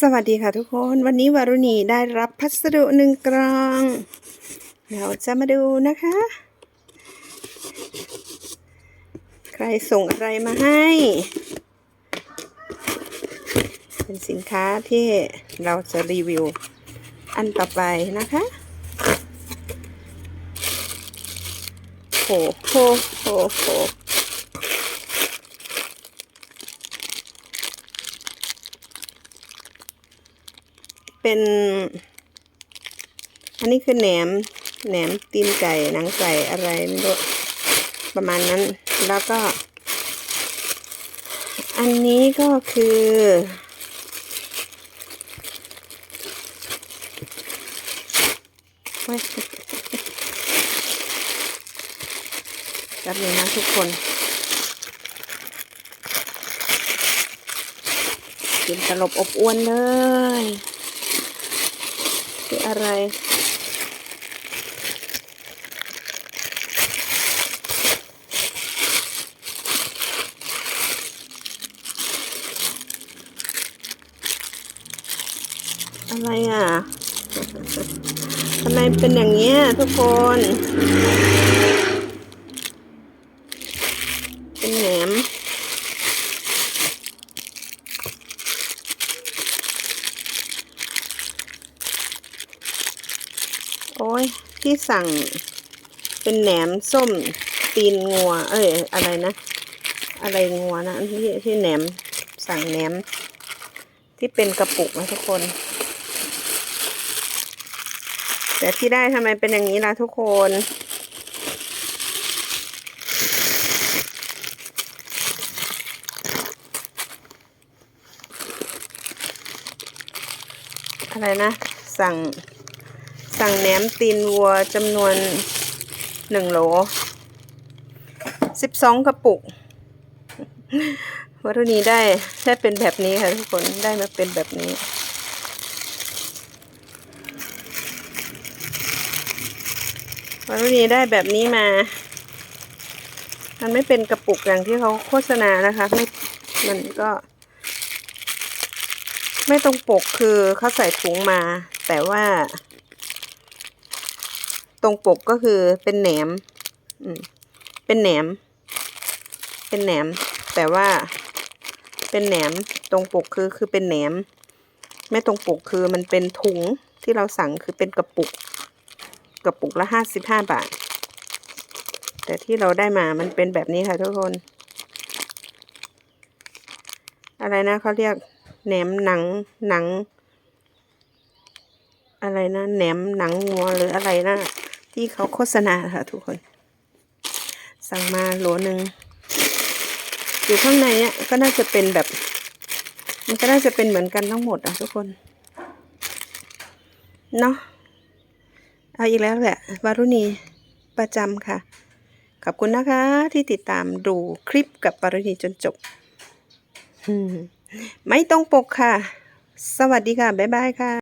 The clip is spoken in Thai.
สวัสดีค่ะทุกคน วันนี้วารุณีได้รับพัสดุหนึ่งกล่อง เราจะมาดูนะคะ ใครส่งอะไรมาให้ เป็นสินค้าที่เราจะรีวิวอันต่อไปนะคะโหโหโหโห เป็น อันนี้คือแหนม แหนมตีนไก่หนังไก่อะไรไม่รู้ประมาณนั้น แล้วก็ อันนี้ก็คือว้ยแป๊บนึงนะทุกคนกินตลบอบอวนเลย คืออะไร อะไรอะทำไมเป็นอย่างเงี้ยทุกคน เป็นแหนม โอ้ยที่สั่งเป็นแหนมส้มตีนงัว เอ้ยอะไรนะ อะไรงัวนะที่ที่แหนมสั่งแหนม ที่เป็นกระปุกนะทุกคน แต่ที่ได้ทำไมเป็นอย่างนี้ล่ะทุกคนอะไรนะ สั่ง สั่งแหนมตีนวัวจำนวนหนึ่งโหลสิบสองกระปุก วัตถุนี้ได้ได้เป็นแบบนี้ค่ะทุกคนได้มาเป็นแบบนี้ วัตถุนี้ได้แบบนี้มา มันไม่เป็นกระปุกอย่างที่เขาโฆษณานะคะไม่มันก็ ไม่ตรงปกคือเขาใส่ถุงมา แต่ว่า ตรงปกก็คือเป็นแหนมเป็นแหนม เป็นแหนม แต่ว่า เป็นแหนมตรงปกคือคือเป็นแหนม ไม่ตรงปกคือมันเป็นถุงที่เราสั่งคือเป็นกระปุก กระปุกละห้าสิบห้าบาท แต่ที่เราได้มามันเป็นแบบนี้ค่ะทุกคน อะไรนะเขาเรียกแหนมหนังหนัง อะไรนะแหนมหนังงัวหรืออะไรนะ ที่เขาโฆษณาค่ะทุกคน สั่งมาโหลหนึ่งอยู่ข้างในอะก็น่าจะเป็นแบบ มันก็น่าจะเป็นเหมือนกันทั้งหมดอะทุกคนเนาะเอาอีกแล้วแหละวารุณีประจำค่ะ ขอบคุณนะคะที่ติดตามดูคลิปกับวารุณีจนจบไม่ต้องปกค่ะ สวัสดีค่ะ บ๊ายบายค่ะ